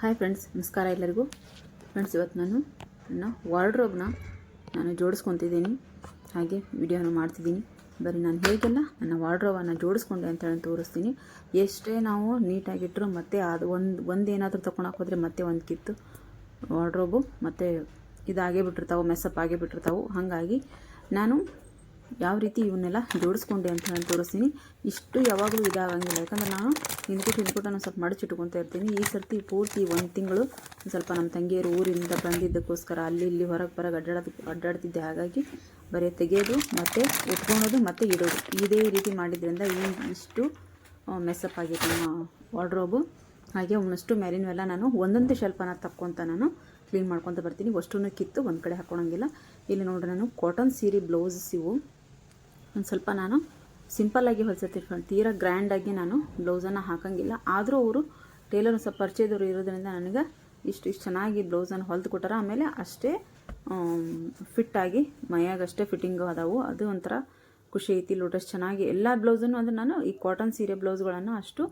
Hi friends ನಮಸ್ಕಾರ ಎಲ್ಲರಿಗೂ. Friends ಇವತ್ತು ನಾನು ನನ್ನ ವಾರ್ಡ್ರೋಬ್ನ ನಾನು ಜೋಡಿಸ್ಕೊತಿದ್ದೀನಿ. ಹಾಗೆ ವಿಡಿಯೋನ ಮಾಡ್ತಿದ್ದೀನಿ. ಬರೀ ನಾನು ಹೇಗೆಲ್ಲ ನನ್ನ ವಾರ್ಡ್ರೋಬನ್ನು ಜೋಡಿಸ್ಕೊಂಡೆ ಅಂತ ಹೇಳಿ ತೋರಿಸ್ತೀನಿ. ಎಷ್ಟೇ ನಾವು ನೀಟಾಗಿಟ್ಟರು ಮತ್ತೆ ಅದು ಒಂದು ಒಂದು ಏನಾದರೂ ತೊಗೊಳಕ್ಕೆ ಹೋದರೆ ಮತ್ತೆ ಒಂದು ಕಿತ್ತು ವಾರ್ಡ್ರೋಬು ಮತ್ತು ಇದಾಗೇ ಬಿಟ್ಟಿರ್ತಾವೆ ಮೆಸ್ಸಪ್ ಆಗೇ ಬಿಟ್ಟಿರ್ತಾವೆ. ಹಾಗಾಗಿ ನಾನು ಯಾವ ರೀತಿ ಇವನ್ನೆಲ್ಲ ಜೋಡಿಸ್ಕೊಂಡೆ ಅಂತ ನಾನು ತೋರಿಸ್ತೀನಿ. ಇಷ್ಟು ಯಾವಾಗಲೂ ಇದಾಗಂಗಿಲ್ಲ. ಯಾಕಂದ್ರೆ ನಾನು ಹಿಂದ್ಕೊಟ್ಟು ಹಿಂದ್ಕೊಟ್ಟು ನಾನು ಸ್ವಲ್ಪ ಮಡಚಿಟ್ಕೊತಾ ಇರ್ತೀನಿ. ಈ ಸರ್ತಿ ಪೂರ್ತಿ ಒಂದು ತಿಂಗಳು ಸ್ವಲ್ಪ ನಮ್ಮ ತಂಗಿಯರು ಊರಿಂದ ಬಂದಿದ್ದಕ್ಕೋಸ್ಕರ ಅಲ್ಲಿ ಇಲ್ಲಿ ಹೊರಗೆ ಬರಗೆ ಅಡ್ಡಾಡೋದು, ಅಡ್ಡಾಡ್ತಿದ್ದೆ. ಹಾಗಾಗಿ ಬರೀ ತೆಗೆಯೋದು ಮತ್ತು ಉಟ್ಕೊಳೋದು ಮತ್ತು ಇಡೋದು. ಇದೇ ರೀತಿ ಮಾಡಿದ್ರಿಂದ ಏನು ಇಷ್ಟು ಮೆಸ್ಸಪ್ ಆಗಿದೆ ನಮ್ಮ ವಾರ್ಡ್ರೋಬು ಹಾಗೆ ಒಂದಷ್ಟು ಮೇಲಿನವೆಲ್ಲ ನಾನು ಒಂದೊಂದು ಶೆಲ್ಪನ ತಕ್ಕೊತ ನಾನು ಕ್ಲೀನ್ ಮಾಡ್ಕೊತ ಬರ್ತೀನಿ. ಅಷ್ಟು ಕಿತ್ತು ಒಂದು ಕಡೆ ಹಾಕ್ಕೊಳಂಗಿಲ್ಲ ಇಲ್ಲಿ ನೋಡ್ರಿ ನಾನು ಕಾಟನ್ ಸೀರೆ ಬ್ಲೌಸಸ್ ಇವು. ಒಂದು ಸ್ವಲ್ಪ ನಾನು ಸಿಂಪಲ್ಲಾಗಿ ಹೊಲಿಸುತ್ತೀನಿ ತೀರಾ ಗ್ರ್ಯಾಂಡಾಗಿ ನಾನು ಬ್ಲೌಸನ್ನು ಹಾಕೋಂಗಿಲ್ಲ. ಆದರೂ ಅವರು ಟೇಲರ್ ಸ್ವಲ್ಪ ಪರಿಚಯದವರು ಇರೋದ್ರಿಂದ ನನಗೆ ಇಷ್ಟು ಇಷ್ಟು ಚೆನ್ನಾಗಿ ಬ್ಲೌಸನ್ನು ಹೊಲ್ದು ಕೊಟ್ಟಾರ. ಆಮೇಲೆ ಅಷ್ಟೇ ಫಿಟ್ಟಾಗಿ ಮೈಯಾಗಷ್ಟೇ ಫಿಟ್ಟಿಂಗು ಅದಾವು. ಅದು ಒಂಥರ ಖುಷಿ ಐತಿ ಲೋಟಸ್ ಚೆನ್ನಾಗಿ. ಎಲ್ಲ ಬ್ಲೌಸನ್ನು ಅಂದರೆ ನಾನು ಈ ಕಾಟನ್ ಸೀರೆ ಬ್ಲೌಸ್ಗಳನ್ನು ಅಷ್ಟು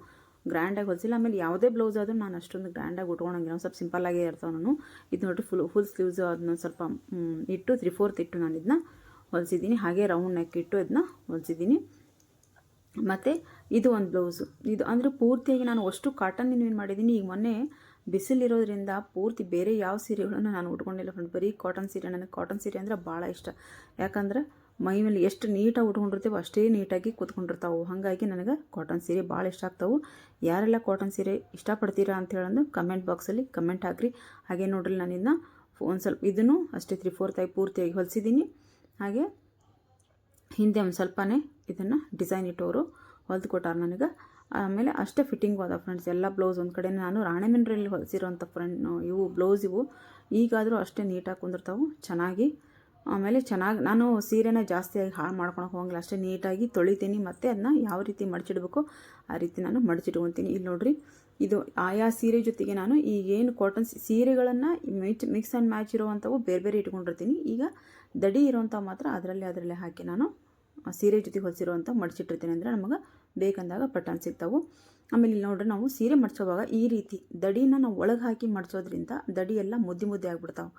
ಗ್ರ್ಯಾಂಡಾಗಿ ಹೊಲಿಸಿಲ್ಲ. ಆಮೇಲೆ ಯಾವುದೇ ಬ್ಲೌಸ್ ಆದರೂ ನಾನು ಅಷ್ಟೊಂದು ಗ್ರ್ಯಾಂಡಾಗಿ ಉಟ್ಕೊಳಂಗಿಲ್ಲ. ಒಂದು ಸ್ವಲ್ಪ ಸಿಂಪಲ್ಲಾಗೇ ಇರ್ತಾವೆ ನಾನು. ಇದು ನೋಡಿ ಫುಲ್ ಫುಲ್ ಸ್ಲೀವ್ಸ್ ಅದನ್ನ ಸ್ವಲ್ಪ ಇಟ್ಟು ತ್ರೀ ಫೋರ್ತ್ ಇಟ್ಟು ನಾನು ಇದನ್ನ ಹೊಲಿಸಿದ್ದೀನಿ. ಹಾಗೆ ರೌಂಡ್ ನೆಕ್ ಇಟ್ಟು ಇದನ್ನ ಹೊಲಿಸಿದ್ದೀನಿ. ಮತ್ತು ಇದು ಒಂದು ಬ್ಲೌಸು ಇದು ಅಂದರೆ ಪೂರ್ತಿಯಾಗಿ ನಾನು ಅಷ್ಟು ಕಾಟನ್ ಏನು ಮಾಡಿದ್ದೀನಿ ಈಗ ಮೊನ್ನೆ ಬಿಸಿಲಿರೋದ್ರಿಂದ ಪೂರ್ತಿ ಬೇರೆ ಯಾವ ಸೀರೆಗಳನ್ನು ನಾನು ಉಟ್ಕೊಂಡಿಲ್ಲ ಫ್ರೆಂಡ್ ಬರೀ ಕಾಟನ್ ಸೀರೆ. ನನಗೆ ಕಾಟನ್ ಸೀರೆ ಅಂದರೆ ಭಾಳ ಇಷ್ಟ. ಯಾಕಂದ್ರೆ ಮೈ ಮೇಲೆ ಎಷ್ಟು ನೀಟಾಗಿ ಉಟ್ಕೊಂಡಿರ್ತೀವೋ ಅಷ್ಟೇ ನೀಟಾಗಿ ಕೂತ್ಕೊಂಡಿರ್ತಾವೆ. ಹಾಗಾಗಿ ನನಗೆ ಕಾಟನ್ ಸೀರೆ ಭಾಳ ಇಷ್ಟ ಆಗ್ತಾವೆ. ಯಾರೆಲ್ಲ ಕಾಟನ್ ಸೀರೆ ಇಷ್ಟಪಡ್ತೀರಾ ಅಂತ ಹೇಳಂದು ಕಮೆಂಟ್ ಬಾಕ್ಸಲ್ಲಿ ಕಮೆಂಟ್ ಹಾಕ್ರಿ. ಹಾಗೆ ನೋಡ್ರಿ ನಾನು ಇದನ್ನ ಒಂದು ಸ್ವಲ್ಪ ಇದನ್ನು ಅಷ್ಟೇ ತ್ರೀ ಫೋರ್ತಾಗಿ ಪೂರ್ತಿಯಾಗಿ ಹೊಲಿಸಿದ್ದೀನಿ. ಹಾಗೆ ಹಿಂದೆ ಒಂದು ಸ್ವಲ್ಪನೇ ಇದನ್ನು ಡಿಸೈನ್ ಇಟ್ಟವರು, ಹೊಲ್ದು ಕೊಟ್ಟಾರ ನನಗೆ. ಆಮೇಲೆ ಅಷ್ಟೇ ಫಿಟ್ಟಿಂಗ್ ಅದ ಫ್ರೆಂಡ್ಸ್ ಎಲ್ಲ ಬ್ಲೌಸ್ ಒಂದು ಕಡೆ ನಾನು ರಾಣೆಮಂಡ್ರಲ್ಲಿ ಹೊಲಿಸಿರೋಂಥ ಫ್ರೆಂಡ್ ಇವು ಬ್ಲೌಸ್ ಇವು. ಈಗಾದರೂ ಅಷ್ಟೇ ನೀಟಾಗಿ ಕುಂದಿರ್ತಾವೆ, ಚೆನ್ನಾಗಿ. ಆಮೇಲೆ ಚೆನ್ನಾಗಿ, ನಾನು ಸೀರೆನ ಜಾಸ್ತಿಯಾಗಿ ಹಾಳು ಮಾಡ್ಕೊಳಕ್ಕೆ ಹೋಗಂಗಿಲ್ಲ. ಅಷ್ಟೇ ನೀಟಾಗಿ ತೊಳಿತೀನಿ, ಮತ್ತು ಅದನ್ನ ಯಾವ ರೀತಿ ಮಡಚಿಡ್ಬೇಕು ಆ ರೀತಿ ನಾನು ಮಡಚಿಟ್ಕೊತೀನಿ. ಇಲ್ಲಿ ನೋಡ್ರಿ ಇದು ಆಯಾ ಸೀರೆ ಜೊತೆಗೆ ನಾನು ಈಗೇನು ಕಾಟನ್ ಸೀರೆಗಳನ್ನು ಮಿಚ್ ಮಿಕ್ಸ್ ಆ್ಯಂಡ್ ಮ್ಯಾಚ್ ಇರುವಂಥವು ಬೇರೆ ಬೇರೆ ಇಟ್ಕೊಂಡಿರ್ತೀನಿ. ಈಗ ದಡಿ ಇರೋವಂಥ ಮಾತ್ರ ಅದರಲ್ಲೇ ಅದರಲ್ಲೇ ಹಾಕಿ ನಾನು ಸೀರೆ ಜೊತೆ ಹೊಲಿಸಿರುವಂಥ ಮಡಿಸಿಟ್ಟಿರ್ತೀನಿ ಅಂದರೆ ನಮಗೆ ಬೇಕಂದಾಗ ಪಟನ್ ಸಿಗ್ತಾವೆ. ಆಮೇಲೆ ಇಲ್ಲಿ ನೋಡ್ರಿ ನಾವು ಸೀರೆ ಮಡಿಸೋವಾಗ ಈ ರೀತಿ ದಡಿನ ನಾವು ಒಳಗೆ ಹಾಕಿ ಮಡಿಸೋದ್ರಿಂದ ದಡಿ ಎಲ್ಲ ಮುದ್ದೆ ಮುದ್ದೆ ಆಗಿಬಿಡ್ತಾವೆ.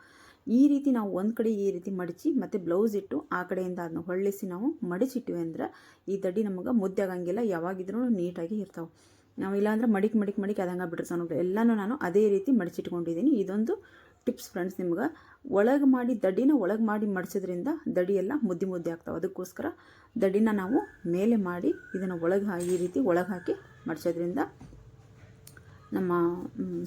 ಈ ರೀತಿ ನಾವು ಒಂದು ಕಡೆ ಈ ರೀತಿ ಮಡಚಿ ಮತ್ತು ಬ್ಲೌಸ್ ಇಟ್ಟು ಆ ಕಡೆಯಿಂದ ಅದನ್ನ ಹೊಳ್ಳಿಸಿ ನಾವು ಮಡಚಿಟ್ಟಿವಿ ಅಂದ್ರೆ ಈ ದಡಿ ನಮಗೆ ಮುದ್ದೆ ಆಗಂಗಿಲ್ಲ ಯಾವಾಗಿದ್ರೂ ನೀಟಾಗಿ ಇರ್ತಾವೆ. ನಾವು ಇಲ್ಲಾಂದ್ರೆ ಮಡಿಕ್ ಮಡಿಕ್ ಮಡಿಕ್ ಅದಂಗೆ ಬಿಟ್ಟಿರ್ತಾವೆ ನೋಡ್ರಿ ಎಲ್ಲನೂ ನಾನು ಅದೇ ರೀತಿ ಮಡಿಚಿಟ್ಕೊಂಡಿದ್ದೀನಿ ಇದೊಂದು ಟಿಪ್ಸ್ ಫ್ರೆಂಡ್ಸ್ ನಿಮ್ಗೆ. ಒಳಗೆ ಮಾಡಿ ದಡಿನ ಒಳಗೆ ಮಾಡಿ ಮಡಿಸೋದ್ರಿಂದ ದಡಿ ಎಲ್ಲ ಮುದ್ದೆ ಮುದ್ದೆ ಆಗ್ತಾವೆ. ಅದಕ್ಕೋಸ್ಕರ ದಡಿನ ನಾವು ಮೇಲೆ ಮಾಡಿ ಇದನ್ನು ಒಳಗೆ ಈ ರೀತಿ ಒಳಗೆ ಹಾಕಿ ಮಡಿಸೋದ್ರಿಂದ ನಮ್ಮ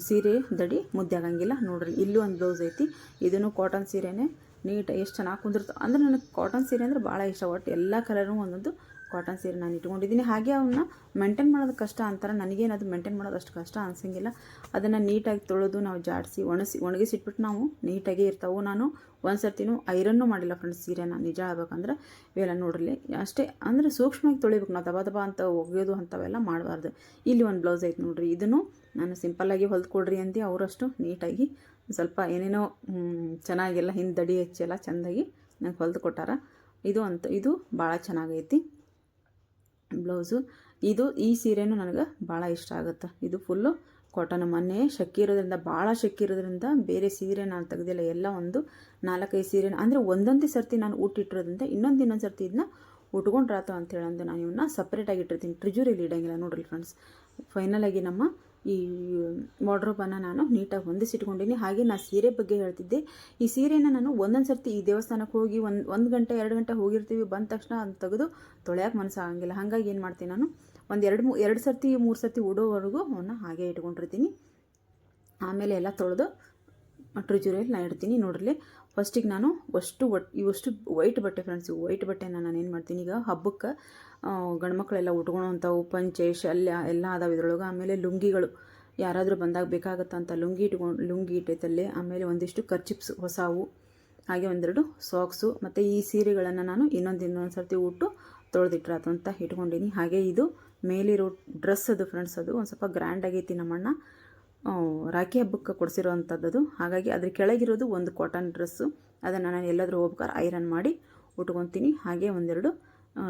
ಸೀರೆ ದಡಿ ಮುದ್ದೆ ಆಗಂಗಿಲ್ಲ. ನೋಡ್ರಿ ಇಲ್ಲೂ ಒಂದು ಬ್ಲೌಸ್ ಐತಿ. ಇದನ್ನು ಕಾಟನ್ ಸೀರೆನೇ ನೀಟ್ ಎಷ್ಟು ಚೆನ್ನಾಗಿ ಕುಂದಿರ್ತಾವೆ. ಅಂದ್ರೆ ನನಗೆ ಕಾಟನ್ ಸೀರೆ ಅಂದರೆ ಭಾಳ ಇಷ್ಟ. ಒಟ್ಟು ಎಲ್ಲ ಕಲರು ಒಂದೊಂದು ಕಾಟನ್ ಸೀರೆ ನಾನು ಇಟ್ಕೊಂಡಿದ್ದೀನಿ. ಹಾಗೆ ಅವನ್ನ ಮೇಂಟೈನ್ ಮಾಡೋದು ಕಷ್ಟ ಅಂತಾರೆ. ನನಗೇನು ಅದು ಮೇಂಟೈನ್ ಮಾಡೋದು ಅಷ್ಟು ಕಷ್ಟ ಅನ್ಸಂಗಿಲ್ಲ. ಅದನ್ನು ನೀಟಾಗಿ ತೊಳೆದು ನಾವು ಜಾಡಿಸಿ, ಒಣಸಿ, ಒಣಗಿಸಿಟ್ಬಿಟ್ಟು ನಾವು ನೀಟಾಗೇ ಇರ್ತಾವೆ. ನಾನು ಒಂದು ಸರ್ತಿನೂ ಐರನ್ನು ಮಾಡಿಲ್ಲ ಫ್ರೆಂಡ್ಸ್ ಸೀರೆನ. ನಿಜ ಆಗ್ಬೇಕಂದ್ರೆ ಇವೆಲ್ಲ ನೋಡಿರಲಿ ಅಷ್ಟೇ. ಅಂದರೆ ಸೂಕ್ಷ್ಮವಾಗಿ ತೊಳಿಬೇಕು. ನಾವು ದಬಾ ದಬಾ ಅಂತ ಒಗೆಯೋದು ಅಂಥವೆಲ್ಲ ಮಾಡಬಾರ್ದು. ಇಲ್ಲಿ ಒಂದು ಬ್ಲೌಸ್ ಐತೆ ನೋಡ್ರಿ. ಇದನ್ನು ನಾನು ಸಿಂಪಲ್ಲಾಗಿ ಹೊಲ್ಕೊಡ್ರಿ ಅಂತ ಅವರಷ್ಟು ನೀಟಾಗಿ ಸ್ವಲ್ಪ ಏನೇನೋ ಚೆನ್ನಾಗಿಲ್ಲ ಹಿಂದೆ ದಡಿ ಹಚ್ಚಿ ಎಲ್ಲ ಚೆಂದಾಗಿ ನಂಗೆ ಹೊಲ್ದು ಕೊಟ್ಟಾರ. ಇದು ಅಂತ, ಇದು ಭಾಳ ಚೆನ್ನಾಗೈತಿ. ಬ್ಲೌಸು ಇದು ಈ ಸೀರೆನೂ ನನಗೆ ಭಾಳ ಇಷ್ಟ ಆಗುತ್ತೆ. ಇದು ಫುಲ್ಲು ಕಾಟನ್ ಮೊನ್ನೆ ಶಕ್ಕಿ ಇರೋದ್ರಿಂದ, ಭಾಳ ಶಕ್ಕಿ ಇರೋದ್ರಿಂದ ಬೇರೆ ಸೀರೆ ನಾನು ತೆಗೆದಿಲ್ಲ. ಎಲ್ಲ ಒಂದು ನಾಲ್ಕೈದು ಸೀರೆ ಅಂದರೆ ಒಂದೊಂದೇ ಸರ್ತಿ ನಾನು ಊಟಿಟ್ಟಿರೋದ್ರಿಂದ ಇನ್ನೊಂದು ಇನ್ನೊಂದು ಸರ್ತಿ ಇದನ್ನ ಉಟ್ಕೊಂಡ್ರಾತು ಅಂತ ಹೇಳಂದು ನಾನು ಇವನ್ನ ಸಪ್ರೇಟಾಗಿ ಇಟ್ಟಿರ್ತೀನಿ. ಟ್ರಿಜುರಿಯಲ್ಲಿ ಇಡೋಂಗಿಲ್ಲ ನೋಡಿರಿ ಫ್ರೆಂಡ್ಸ್ ಫೈನಲಾಗಿ ನಮ್ಮ ಈ ವಾರ್ಡ್ರೋಬನ್ನು ನಾನು ನೀಟಾಗಿ ಹೊಂದಿಸಿಟ್ಕೊಂಡಿನಿ. ಹಾಗೆ ನಾನು ಸೀರೆ ಬಗ್ಗೆ ಹೇಳ್ತಿದ್ದೆ. ಈ ಸೀರೆನ ನಾನು ಒಂದೊಂದು ಸರ್ತಿ ಈ ದೇವಸ್ಥಾನಕ್ಕೆ ಹೋಗಿ ಒಂದು ಒಂದು ಗಂಟೆ, ಎರಡು ಗಂಟೆ ಹೋಗಿರ್ತೀವಿ. ಬಂದ ತಕ್ಷಣ ಅದು ತೆಗೆದು ತೊಳೆಯೋಕೆ ಮನಸ್ಸಾಗಂಗಿಲ್ಲ ಹಾಗಾಗಿ ಏನು ಮಾಡ್ತೀನಿ ನಾನು, ಒಂದು ಎರಡು ಮೂ, ಎರಡು ಸರ್ತಿ, ಮೂರು ಸರ್ತಿ ಉಡೋವರೆಗೂ ಅವನ್ನ ಹಾಗೆ ಇಟ್ಕೊಂಡಿರ್ತೀನಿ. ಆಮೇಲೆ ಎಲ್ಲ ತೊಳೆದು ಟ್ರಿಜುರಿಯಲ್ಲಿ ನಾನು ಇಡ್ತೀನಿ ನೋಡ್ರಿ ಫಸ್ಟಿಗೆ ನಾನು ಅಷ್ಟು ಒಟ್, ಇವಷ್ಟು ವೈಟ್ ಬಟ್ಟೆ ಫ್ರೆಂಡ್ಸ್ ಇವು ವೈಟ್ ಬಟ್ಟೆನ ನಾನು ಏನು ಮಾಡ್ತೀನಿ ಈಗ ಹಬ್ಬಕ್ಕೆ ಗಂಡ್ಮಕ್ಳೆಲ್ಲ ಉಟ್ಕೊಳೋಂಥವು, ಪಂಚೆ, ಶಲ್ಯ ಎಲ್ಲ ಅದಾವೆ ಇದ್ರೊಳಗೆ. ಆಮೇಲೆ ಲುಂಗಿಗಳು, ಯಾರಾದರೂ ಬಂದಾಗ ಬೇಕಾಗತ್ತಂತ ಲುಂಗಿ ಇಟ್ಕೊಂಡು ಲುಂಗಿ ಇಟ್ಟೈತಲ್ಲಿ. ಆಮೇಲೆ ಒಂದಿಷ್ಟು ಕರ್ಚಿಪ್ಸ್, ಹೊಸವು, ಹಾಗೆ ಒಂದೆರಡು ಸಾಕ್ಸು ಮತ್ತು ಈ ಸೀರೆಗಳನ್ನು ನಾನು ಇನ್ನೊಂದು ಇನ್ನೊಂದು ಸರ್ತಿ ಉಟ್ಟು ತೊಳೆದಿಟ್ರಾತು ಅಂತ ಇಟ್ಕೊಂಡಿನಿ. ಹಾಗೆ ಇದು ಮೇಲಿರೋ ಡ್ರೆಸ್ ಅದು ಫ್ರೆಂಡ್ಸ್ ಅದು ಒಂದು ಸ್ವಲ್ಪ ಗ್ರ್ಯಾಂಡ್ ಆಗೈತಿ ನಮ್ಮಣ್ಣ ರಾಖಿ ಹಬ್ಬಕ್ಕೆ ಕೊಡಿಸಿರೋ ಅಂಥದ್ದು ಹಾಗಾಗಿ ಅದ್ರ ಕೆಳಗಿರೋದು ಒಂದು ಕಾಟನ್ ಡ್ರೆಸ್ಸು ಅದನ್ನು ನಾನು ಎಲ್ಲಾದರೂ ಹೋಗ್ಬೇಕಾದ್ರೆ ಐರನ್ ಮಾಡಿ ಉಟ್ಕೊತೀನಿ. ಹಾಗೆ ಒಂದೆರಡು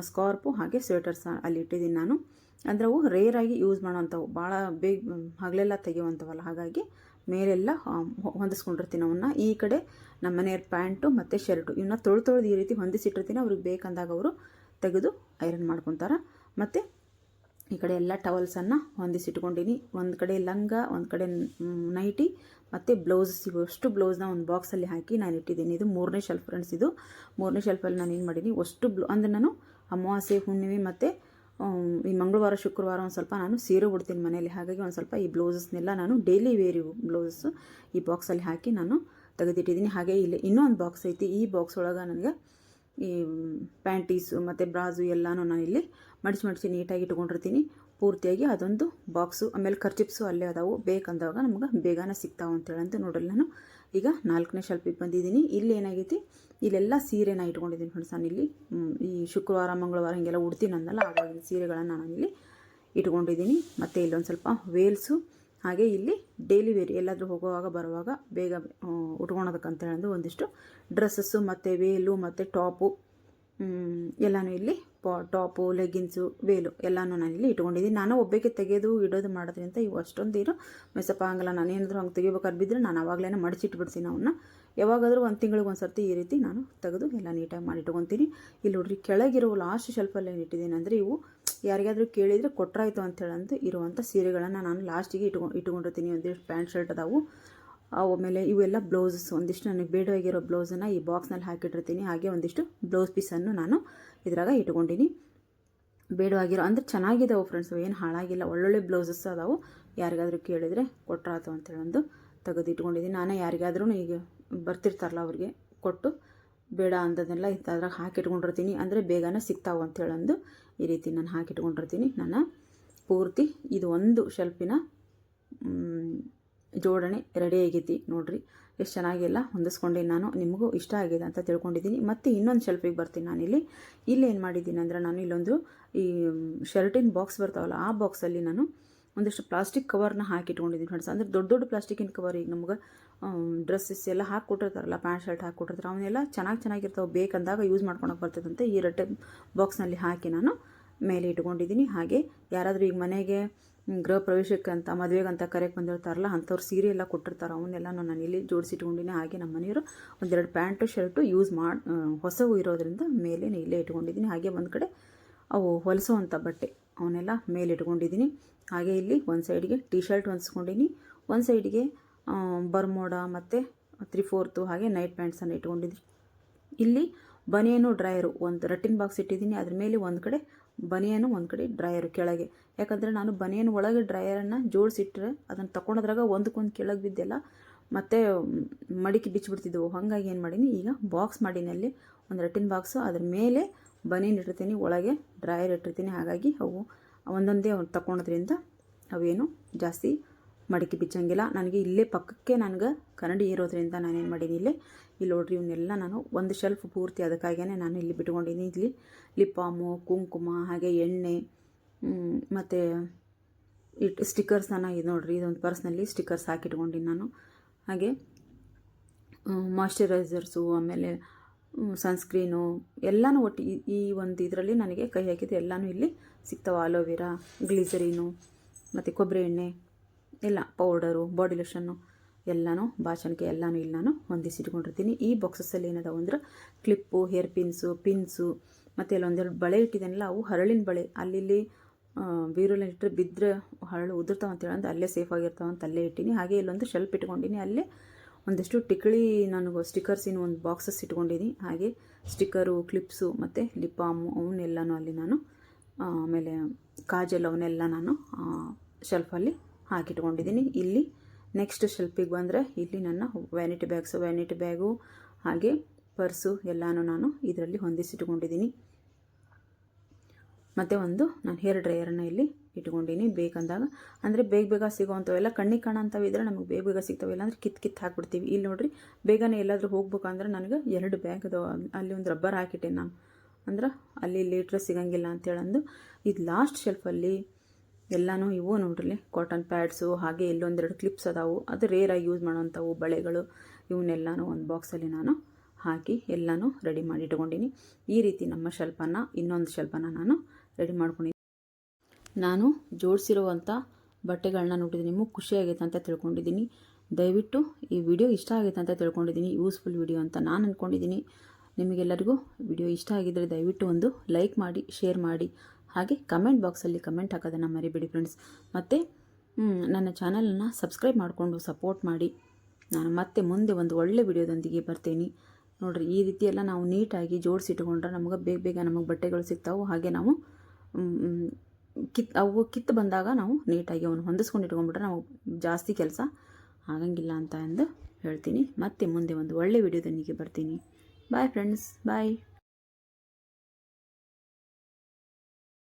ಸ್ಕಾರ್ಪು ಹಾಗೆ ಸ್ವೆಟರ್ಸ್ ಅಲ್ಲಿ ಇಟ್ಟಿದ್ದೀನಿ ನಾನು. ಅಂದರೆ ಅವು ರೇರಾಗಿ ಯೂಸ್ ಮಾಡೋವಂಥವು ಭಾಳ ಬೇಗ ಹಗಲೆಲ್ಲ ತೆಗೆಯುವಂಥವಲ್ಲ ಹಾಗಾಗಿ ಮೇಲೆಲ್ಲ ಹೊಂದಿಸ್ಕೊಂಡಿರ್ತೀನಿ ಅವನ್ನ. ಈ ಕಡೆ ನಮ್ಮ ಮನೆಯವ್ರ ಪ್ಯಾಂಟು ಮತ್ತು ಶರ್ಟು ಇವನ್ನ ತೊಳೆದು ತೊಳೆದು ಈ ರೀತಿ ಹೊಂದಿಸಿಟ್ಟಿರ್ತೀನಿ. ಅವ್ರಿಗೆ ಬೇಕಂದಾಗ ಅವರು ತೆಗೆದು ಐರನ್ ಮಾಡ್ಕೊತಾರೆ. ಮತ್ತು ಈ ಕಡೆ ಎಲ್ಲ ಟವಲ್ಸನ್ನು ಹೊಂದಿಸಿಟ್ಕೊಂಡಿನಿ. ಒಂದು ಕಡೆ ಲಂಗ, ಒಂದು ಕಡೆ ನೈಟಿ ಮತ್ತು ಬ್ಲೌಸ್ ಸಿಗುವಷ್ಟು ಬ್ಲೌಸ್ನ ಒಂದು ಬಾಕ್ಸಲ್ಲಿ ಹಾಕಿ ನಾನು ಇಟ್ಟಿದ್ದೀನಿ. ಇದು ಮೂರನೇ ಶೆಲ್ಫ್ ಫ್ರೆಂಡ್ಸ್ ಇದು. ಮೂರನೇ ಶೆಲ್ಫಲ್ಲಿ ನಾನು ಏನು ಮಾಡೀನಿ? ಅಷ್ಟು ಬ್ಲೌ ಅಂದರೆ ನಾನು ಅಮಾವಾಸ್ಯೆ, ಹುಣ್ಣಿಮೆ ಮತ್ತು ಈ ಮಂಗಳವಾರ, ಶುಕ್ರವಾರ ಒಂದು ಸ್ವಲ್ಪ ನಾನು ಸೀರೆ ಉಡ್ತೀನಿ ಮನೆಯಲ್ಲಿ. ಹಾಗಾಗಿ ಒಂದು ಸ್ವಲ್ಪ ಈ ಬ್ಲೌಸಸ್ನೆಲ್ಲ ನಾನು ಡೈಲಿ ವೇರಿ ಬ್ಲೌಸಸ್ಸು ಬ್ಲೌಸಸ್ ಈ ಬಾಕ್ಸಲ್ಲಿ ಹಾಕಿ ನಾನು ತೆಗೆದಿಟ್ಟಿದ್ದೀನಿ. ಹಾಗೆ ಇಲ್ಲಿ ಇನ್ನೊಂದು ಬಾಕ್ಸ್ ಐತಿ. ಈ ಬಾಕ್ಸ್ ಒಳಗೆ ನನಗೆ ಈ ಪ್ಯಾಂಟೀಸು ಮತ್ತು ಬ್ರಾಜು ಎಲ್ಲನೂ ನಾನು ಇಲ್ಲಿ ಮಡಿಚಿ ಮಡಿಸಿ ನೀಟಾಗಿ ಇಟ್ಕೊಂಡಿರ್ತೀನಿ. ಪೂರ್ತಿಯಾಗಿ ಅದೊಂದು ಬಾಕ್ಸು, ಆಮೇಲೆ ಖರ್ಚಿಪ್ಸು ಅಲ್ಲೇ ಅದಾವು. ಬೇಕಂದಾಗ ನಮ್ಗೆ ಬೇಗನೆ ಸಿಗ್ತಾವೆ ಅಂತೇಳಿ ಅಂತ ನೋಡಲ್ಲ ನಾನು. ಈಗ ನಾಲ್ಕನೇ ಶೆಲ್ಪಿಗೆ ಬಂದಿದ್ದೀನಿ. ಇಲ್ಲಿ ಏನಾಗೈತಿ? ಇಲ್ಲೆಲ್ಲ ಸೀರೆನ ಇಟ್ಕೊಂಡಿದ್ದೀನಿ ಫ್ರೆಂಡ್ಸ್ ನಾನು ಇಲ್ಲಿ. ಈ ಶುಕ್ರವಾರ, ಮಂಗಳವಾರ ಹೀಗೆಲ್ಲ ಉಡ್ತೀನಿ ಅಂದಲ್ಲ ಆವಾಗಿನ ಸೀರೆಗಳನ್ನು ನಾನು ಇಲ್ಲಿ ಇಟ್ಕೊಂಡಿದ್ದೀನಿ. ಮತ್ತು ಇಲ್ಲೊಂದು ಸ್ವಲ್ಪ ವೇಲ್ಸು, ಹಾಗೆ ಇಲ್ಲಿ ಡೈಲಿ ವೇರ್ ಎಲ್ಲಾದರೂ ಹೋಗುವಾಗ, ಬರುವಾಗ ಬೇಗ ಉಟ್ಕೊಳೋದಕ್ಕಂತ ಹೇಳಂದು ಒಂದಿಷ್ಟು ಡ್ರೆಸ್ಸಸ್ಸು, ಮತ್ತು ವೇಲು, ಮತ್ತು ಟಾಪು ಎಲ್ಲನೂ ಇಲ್ಲಿ ಪಾ, ಟಾಪು, ಲೆಗ್ಗಿನ್ಸು, ವೇಲು ಎಲ್ಲನೂ ನಾನು ಇಲ್ಲಿ ಇಟ್ಕೊಂಡಿದ್ದೀನಿ. ನಾನು ಒಬ್ಬಕ್ಕೆ ತೆಗೆಯೋದು ಇಡೋದು ಮಾಡೋದ್ರಿಂದ ಇವು ಅಷ್ಟೊಂದು ಮೆಸಪ್ಪ ಆಗಲ್ಲ. ನಾನು ಏನಾದರೂ ಹಂಗೆ ತೆಗಿಬೇಕಾದ್ರೆ ಬಿದ್ದರೆ ನಾನು ಅವಾಗಲೇ ಮಡಿಚಿಟ್ಬಿಡ್ತೀನಿ ಅವನ್ನ ಯಾವಾಗಾದರೂ ಒಂದು ತಿಂಗಳಿಗೆ ಒಂದು ಸರ್ತಿ ಈ ರೀತಿ ನಾನು ತೆಗೆದು ಎಲ್ಲ ನೀಟಾಗಿ ಮಾಡಿ ಇಟ್ಕೊತೀನಿ. ಇಲ್ಲಿ ನೋಡ್ರಿ ಕೆಳಗಿರೋ ಲಾಸ್ಟ್ ಶೆಲ್ಫಲ್ಲಿ ಏನು ಇಟ್ಟಿದ್ದೀನಿ ಅಂದರೆ ಇವು ಯಾರಿಗಾದರೂ ಕೇಳಿದರೆ ಕೊಟ್ರಾಯ್ತು ಅಂತ ಹೇಳಂದು ಇರುವಂಥ ಸೀರೆಗಳನ್ನು ನಾನು ಲಾಸ್ಟಿಗೆ ಇಟ್ಕೊ, ಇಟ್ಕೊಂಡಿರ್ತೀನಿ. ಒಂದಿಷ್ಟು ಪ್ಯಾಂಟ್ ಶರ್ಟ್ ಅದಾವು. ಆಮೇಲೆ ಇವೆಲ್ಲ ಬ್ಲೌಸಸ್, ಒಂದಿಷ್ಟು ನನಗೆ ಬೇಡವಾಗಿರೋ ಬ್ಲೌಸನ್ನು ಈ ಬಾಕ್ಸ್ನಲ್ಲಿ ಹಾಕಿಟ್ಟಿರ್ತೀನಿ. ಹಾಗೆ ಒಂದಿಷ್ಟು ಬ್ಲೌಸ್ ಪೀಸನ್ನು ನಾನು ಇದ್ರಾಗ ಇಟ್ಕೊಂಡಿನಿ. ಬೇಡವಾಗಿರೋ, ಅಂದ್ರೆ ಚೆನ್ನಾಗಿದ್ದಾವೆ ಫ್ರೆಂಡ್ಸ್ ಏನು ಹಾಳಾಗಿಲ್ಲ. ಒಳ್ಳೊಳ್ಳೆ ಬ್ಲೌಸಸ್ ಅದಾವು. ಯಾರಿಗಾದರೂ ಕೇಳಿದರೆ ಕೊಟ್ಟರಾತು ಅಂತೇಳಿ ಒಂದು ತೆಗೆದು ಇಟ್ಕೊಂಡಿದ್ದೀನಿ ನಾನೇ ಯಾರಿಗಾದ್ರೂ ಈಗ ಬರ್ತಿರ್ತಾರಲ್ಲ ಅವ್ರಿಗೆ ಕೊಟ್ಟು, ಬೇಡ ಅಂದದನ್ನೆಲ್ಲ ಅದ್ರಾಗ ಹಾಕಿಟ್ಕೊಂಡಿರ್ತೀನಿ. ಅಂದರೆ ಬೇಗನೆ ಸಿಗ್ತಾವೆ ಅಂತೇಳಂದು ಈ ರೀತಿ ನಾನು ಹಾಕಿಟ್ಕೊಂಡಿರ್ತೀನಿ. ನಾನು ಪೂರ್ತಿ, ಇದು ಒಂದು ಶೆಲ್ಫಿನ ಜೋಡಣೆ ರೆಡಿ ಆಗೈತಿ ನೋಡಿರಿ. ಎಷ್ಟು ಚೆನ್ನಾಗಿಲ್ಲ ಹೊಂದಿಸ್ಕೊಂಡೆ ನಾನು. ನಿಮಗೂ ಇಷ್ಟ ಆಗಿದೆ ಅಂತ ತಿಳ್ಕೊಂಡಿದ್ದೀನಿ. ಮತ್ತು ಇನ್ನೊಂದು ಶೆಲ್ಫಿಗೆ ಬರ್ತೀನಿ ನಾನಿಲ್ಲಿ. ಇಲ್ಲಿ ಏನು ಮಾಡಿದ್ದೀನಿ ಅಂದರೆ ನಾನು ಇಲ್ಲೊಂದು ಈ ಶರ್ಟಿನ ಬಾಕ್ಸ್ ಬರ್ತಾವಲ್ಲ, ಆ ಬಾಕ್ಸಲ್ಲಿ ನಾನು ಒಂದಿಷ್ಟು ಪ್ಲಾಸ್ಟಿಕ್ ಕವರ್ನ ಹಾಕಿಟ್ಕೊಂಡಿದ್ದೀನಿ ಫ್ರೆಂಡ್ಸ್ ಅಂದರೆ ದೊಡ್ಡ ದೊಡ್ಡ ಪ್ಲಾಸ್ಟಿಕ್ಕಿನ ಕವರ್ ಈಗ ನಮ್ಗೆ ಡ್ರೆಸ್ಸಸ್ ಎಲ್ಲ ಹಾಕ್ಕೊಟ್ಟಿರ್ತಾರಲ್ಲ ಪ್ಯಾಂಟ್ ಶರ್ಟ್ ಹಾಕ್ಕೊಟ್ಟಿರ್ತಾರೆ, ಅವನ್ನೆಲ್ಲ ಚೆನ್ನಾಗಿ ಚೆನ್ನಾಗಿರ್ತಾವೆ, ಬೇಕಂದಾಗ ಯೂಸ್ ಮಾಡ್ಕೊಳಕ್ಕೆ ಬರ್ತದಂತೆ ಈ ರಟ್ಟೆ ಬಾಕ್ಸ್ನಲ್ಲಿ ಹಾಕಿ ನಾನು ಮೇಲೆ ಇಟ್ಕೊಂಡಿದ್ದೀನಿ. ಹಾಗೆ ಯಾರಾದರೂ ಈಗ ಮನೆಗೆ ಗೃಹ ಪ್ರವೇಶಕ್ಕೆ ಅಂತ ಮದುವೆಗಂತ ಕರೆಗೆ ಬಂದಿರ್ತಾರಲ್ಲ, ಅಂಥವ್ರು ಸೀರೆ ಎಲ್ಲ ಕೊಟ್ಟಿರ್ತಾರೆ, ಅವನ್ನೆಲ್ಲ ನಾನು ಇಲ್ಲಿ ಜೋಡಿಸಿಟ್ಕೊಂಡಿನಿ ಹಾಗೆ ನಮ್ಮ ಮನೆಯವರು ಒಂದೆರಡು ಪ್ಯಾಂಟು, ಶರ್ಟು ಯೂಸ್ ಮಾಡಿ ಹೊಸವು ಇರೋದ್ರಿಂದ ಮೇಲೆ ಇಲ್ಲೇ ಇಟ್ಕೊಂಡಿದ್ದೀನಿ ಹಾಗೆ ಒಂದು ಕಡೆ ಅವು ಹೊಲಿಸೋವಂಥ ಬಟ್ಟೆ ಅವನ್ನೆಲ್ಲ ಮೇಲೆ ಇಟ್ಕೊಂಡಿದ್ದೀನಿ ಹಾಗೆ ಇಲ್ಲಿ ಒಂದು ಸೈಡ್ಗೆ ಟಿ ಶರ್ಟ್ ಹೊಲಿಸ್ಕೊಂಡಿನಿ. ಒಂದು ಸೈಡ್ಗೆ ಬರ್ಮೋಡ ಮತ್ತು ತ್ರೀ ಫೋರ್ತು ಹಾಗೆ ನೈಟ್ ಪ್ಯಾಂಟ್ಸನ್ನು ಇಟ್ಕೊಂಡಿದ್ದೀನಿ ಇಲ್ಲಿ ಬನಿಯನು ಡ್ರೈಯರು ಒಂದು ರಟ್ಟಿನ ಬಾಕ್ಸ್ ಇಟ್ಟಿದ್ದೀನಿ ಅದ್ರ ಮೇಲೆ ಒಂದು ಕಡೆ ಬನಿಯನು ಒಂದು ಕಡೆ ಡ್ರೈಯರು ಕೆಳಗೆ. ಯಾಕಂದರೆ ನಾನು ಬನಿಯನ್ ಒಳಗೆ ಡ್ರಯರನ್ನು ಜೋಡಿಸಿಟ್ರೆ ಅದನ್ನು ತಗೊಂಡೋದ್ರಾಗ ಒಂದಕ್ಕೊಂದು ಕೆಳಗೆ ಬಿದ್ದೆಲ್ಲ ಮತ್ತೆ ಮಡಿಕೆ ಬಿಚ್ಚಿಬಿಡ್ತಿದ್ದೆವು ಹಾಗಾಗಿ ಏನು ಮಾಡೀನಿ, ಈಗ ಬಾಕ್ಸ್ ಮಾಡೀನಿ ಅಲ್ಲಿ. ಒಂದು ರಟ್ಟಿನ ಬಾಕ್ಸು ಅದ್ರ ಮೇಲೆ ಬನಿಯನ್ ಇಟ್ಟಿರ್ತೀನಿ, ಒಳಗೆ ಡ್ರೈಯರ್ ಇಟ್ಟಿರ್ತೀನಿ. ಹಾಗಾಗಿ ಅವು ಒಂದೊಂದೇ ತಗೊಳೋದ್ರಿಂದ ಅವೇನು ಜಾಸ್ತಿ ಮಡಿಕೆ ಬಿಚ್ಚಂಗಿಲ್ಲ. ನನಗೆ ಇಲ್ಲೇ ಪಕ್ಕಕ್ಕೆ ನನಗೆ ಕನ್ನಡಿ ಇರೋದ್ರಿಂದ ನಾನೇನು ಮಾಡೀನಿ ಇಲ್ಲೇ. ಇಲ್ಲಿ ನೋಡ್ರಿ ಇವನ್ನೆಲ್ಲ ನಾನು ಒಂದು ಶೆಲ್ಫ್ ಪೂರ್ತಿ ಅದಕ್ಕಾಗಿಯೇ ನಾನು ಇಲ್ಲಿ ಬಿಟ್ಕೊಂಡಿದ್ದೀನಿ. ಇಲ್ಲಿ ಲಿಪ್ ಕುಂಕುಮ, ಹಾಗೆ ಎಣ್ಣೆ ಮತ್ತು ಸ್ಟಿಕ್ಕರ್ಸ್ ಸ್ಟಿಕ್ಕರ್ಸನ್ನು ಇದು ನೋಡ್ರಿ, ಇದೊಂದು ಪರ್ಸ್ನಲ್ಲಿ ಸ್ಟಿಕ್ಕರ್ಸ್ ಹಾಕಿಟ್ಕೊಂಡಿನಿ ನಾನು. ಹಾಗೆ ಮಾಯಿಶ್ಚರೈಸರ್ಸು ಆಮೇಲೆ ಸನ್ಸ್ಕ್ರೀನು ಎಲ್ಲನೂ ಒಟ್ಟು ಈ- ಈ ಒಂದು ಇದರಲ್ಲಿ ನನಗೆ ಕೈ ಹಾಕಿದ್ದು ಎಲ್ಲನೂ ಇಲ್ಲಿ ಸಿಗ್ತಾವೆ. ಆಲೋವೆರಾ ಗ್ಲಿಸರೀನು ಮತ್ತು ಕೊಬ್ಬರಿ ಎಣ್ಣೆ, ಎಲ್ಲ ಪೌಡರು ಬಾಡಿ ಲೋಷನ್ನು ಎಲ್ಲನೂ ಬಾಚಣಿಕೆ ಎಲ್ಲನೂ ಇಲ್ಲಿ ನಾನು ಹೊಂದಿಸಿಟ್ಕೊಂಡಿರ್ತೀನಿ. ಈ ಬಾಕ್ಸಸ್ಸಲ್ಲಿ ಏನದಾವು ಅಂದ್ರೆ ಕ್ಲಿಪ್ಪು ಹೇರ್ ಪಿನ್ಸು ಪಿನ್ಸು ಮತ್ತು ಅಲ್ಲೊಂದೆರಡು ಬಳೆ ಇಟ್ಟಿದ್ದಾನಲ್ಲ ಅವು ಹರಳಿನ ಬಳೆ. ಅಲ್ಲಿ ಬೀರಲ್ಲಿ ಇಟ್ಟರೆ ಬಿದ್ದರೆ ಹರಳು ಉದುರ್ತಾವ ಅಂತೇಳಿ ಅಂದ್ರೆ ಅಲ್ಲೇ ಸೇಫ್ ಆಗಿರ್ತಾವ ಅಂತ ಅಲ್ಲೇ ಇಟ್ಟೀನಿ. ಹಾಗೆ ಇಲ್ಲೊಂದು ಶೆಲ್ಫ್ ಇಟ್ಕೊಂಡಿನಿ. ಅಲ್ಲೇ ಒಂದಿಷ್ಟು ಟಿಕ್ಳಿ ನನಗೆ ಸ್ಟಿಕರ್ಸಿನ ಒಂದು ಬಾಕ್ಸಸ್ ಇಟ್ಕೊಂಡಿನಿ. ಹಾಗೆ ಸ್ಟಿಕ್ಕರು ಕ್ಲಿಪ್ಸು ಮತ್ತು ಲಿಪ್ ಬಾಮು ಅವನ್ನೆಲ್ಲನೂ ಅಲ್ಲಿ ನಾನು ಆಮೇಲೆ ಕಾಜಲ್ ಅವನ್ನೆಲ್ಲ ನಾನು ಶೆಲ್ಫಲ್ಲಿ ಹಾಕಿಟ್ಕೊಂಡಿದ್ದೀನಿ ಇಲ್ಲಿ ನೆಕ್ಸ್ಟ್ ಶೆಲ್ಪಿಗೆ ಬಂದರೆ ಇಲ್ಲಿ ನನ್ನ ವ್ಯಾನಿಟಿ ಬ್ಯಾಗ್ಸು ವ್ಯಾನಿಟಿ ಬ್ಯಾಗು ಹಾಗೆ ಪರ್ಸು ಎಲ್ಲನೂ ನಾನು ಇದರಲ್ಲಿ ಹೊಂದಿಸಿಟ್ಕೊಂಡಿದ್ದೀನಿ ಮತ್ತು ಒಂದು ನಾನು ಹೇರ್ ಡ್ರೈಯರನ್ನು ಇಲ್ಲಿ ಇಟ್ಕೊಂಡಿನಿ ಬೇಕಂದಾಗ, ಅಂದರೆ ಬೇಗ ಬೇಗ ಸಿಗೋವಂಥವೆಲ್ಲ ಕಣ್ಣಿಗೆ ಕಾಣೋಂಥವು ಇದ್ದರೆ ನಮಗೆ ಬೇಗ ಬೇಗ ಸಿಗ್ತವೆ ಇಲ್ಲ ಅಂದ್ರೆ ಕಿತ್ ಕಿತ್ತು ಹಾಕ್ಬಿಡ್ತೀವಿ. ಇಲ್ಲಿ ನೋಡಿರಿ, ಬೇಗನೆ ಎಲ್ಲಾದರೂ ಹೋಗ್ಬೇಕಂದ್ರೆ ನನಗೆ ಎರಡು ಬ್ಯಾಗ್ ಅಲ್ಲಿ ಒಂದು ರಬ್ಬರ್ ಹಾಕಿಟ್ಟೆ ನಾನು. ಅಂದ್ರೆ ಅಲ್ಲಿ ಲೀಟ್ರ್ ಸಿಗಂಗಿಲ್ಲ ಅಂತೇಳಂದು. ಇದು ಲಾಸ್ಟ್ ಶೆಲ್ಫಲ್ಲಿ ಎಲ್ಲನೂ ಇವು ನೋಡ್ರಿ ಕಾಟನ್ ಪ್ಯಾಡ್ಸು ಹಾಗೆ ಇಲ್ಲೊಂದೆರಡು ಕ್ಲಿಪ್ಸ್ ಅದಾವು. ಅದು ರೇರಾಗಿ ಯೂಸ್ ಮಾಡೋವಂಥವು ಬಳೆಗಳು. ಇವನ್ನೆಲ್ಲನೂ ಒಂದು ಬಾಕ್ಸಲ್ಲಿ ನಾನು ಹಾಕಿ ಎಲ್ಲನೂ ರೆಡಿ ಮಾಡಿ ಇಟ್ಕೊಂಡಿನಿ. ಈ ರೀತಿ ನಮ್ಮ ಶೆಲ್ಪನ ಇನ್ನೊಂದು ಶೆಲ್ಪನ ನಾನು ರೆಡಿ ಮಾಡ್ಕೊಂಡಿನಿ. ನಾನು ಜೋಡಿಸಿರುವಂಥ ಬಟ್ಟೆಗಳನ್ನ ನೋಡಿದ್ದೀನಿ ನಿಮಗೆ ಖುಷಿ ಆಗೈತೆ ಅಂತ ತಿಳ್ಕೊಂಡಿದ್ದೀನಿ ದಯವಿಟ್ಟು ಈ ವಿಡಿಯೋ ಇಷ್ಟ ಆಗೈತೆ ಅಂತ ತಿಳ್ಕೊಂಡಿದ್ದೀನಿ ಯೂಸ್ಫುಲ್ ವಿಡಿಯೋ ಅಂತ ನಾನು ಅಂದ್ಕೊಂಡಿದ್ದೀನಿ ನಿಮಗೆಲ್ಲರಿಗೂ ವಿಡಿಯೋ ಇಷ್ಟ ಆಗಿದ್ದರೆ ದಯವಿಟ್ಟು ಒಂದು ಲೈಕ್ ಮಾಡಿ ಶೇರ್ ಮಾಡಿ. ಹಾಗೆ ಕಮೆಂಟ್ ಬಾಕ್ಸಲ್ಲಿ ಕಮೆಂಟ್ ಹಾಕೋದನ್ನು ಮರಿಬೇಡಿ ಫ್ರೆಂಡ್ಸ್ ಮತ್ತು ನನ್ನ ಚಾನಲನ್ನು ಸಬ್ಸ್ಕ್ರೈಬ್ ಮಾಡಿಕೊಂಡು ಸಪೋರ್ಟ್ ಮಾಡಿ. ನಾನು ಮತ್ತೆ ಮುಂದೆ ಒಂದು ಒಳ್ಳೆ ವಿಡಿಯೋದೊಂದಿಗೆ ಬರ್ತೀನಿ. ನೋಡಿರಿ, ಈ ರೀತಿಯೆಲ್ಲ ನಾವು ನೀಟಾಗಿ ಜೋಡಿಸಿಟ್ಕೊಂಡ್ರೆ ನಮಗೆ ಬೇಗ ಬೇಗ ನಮಗೆ ಬಟ್ಟೆಗಳು ಸಿಗ್ತಾವೆ. ಹಾಗೆ ನಾವು ಕಿತ್, ಅವು ಕಿತ್ತು ಬಂದಾಗ ನಾವು ನೀಟಾಗಿ ಅವನು ಹೊಂದಿಸ್ಕೊಂಡು ಇಟ್ಕೊಂಡ್ಬಿಟ್ರೆ ನಾವು ಜಾಸ್ತಿ ಕೆಲಸ ಆಗಂಗಿಲ್ಲ ಅಂತ ಎಂದು ಹೇಳ್ತೀನಿ. ಮತ್ತೆ ಮುಂದೆ ಒಂದು ಒಳ್ಳೆ ವಿಡಿಯೋದೊಂದಿಗೆ ಬರ್ತೀನಿ. Bye friends bye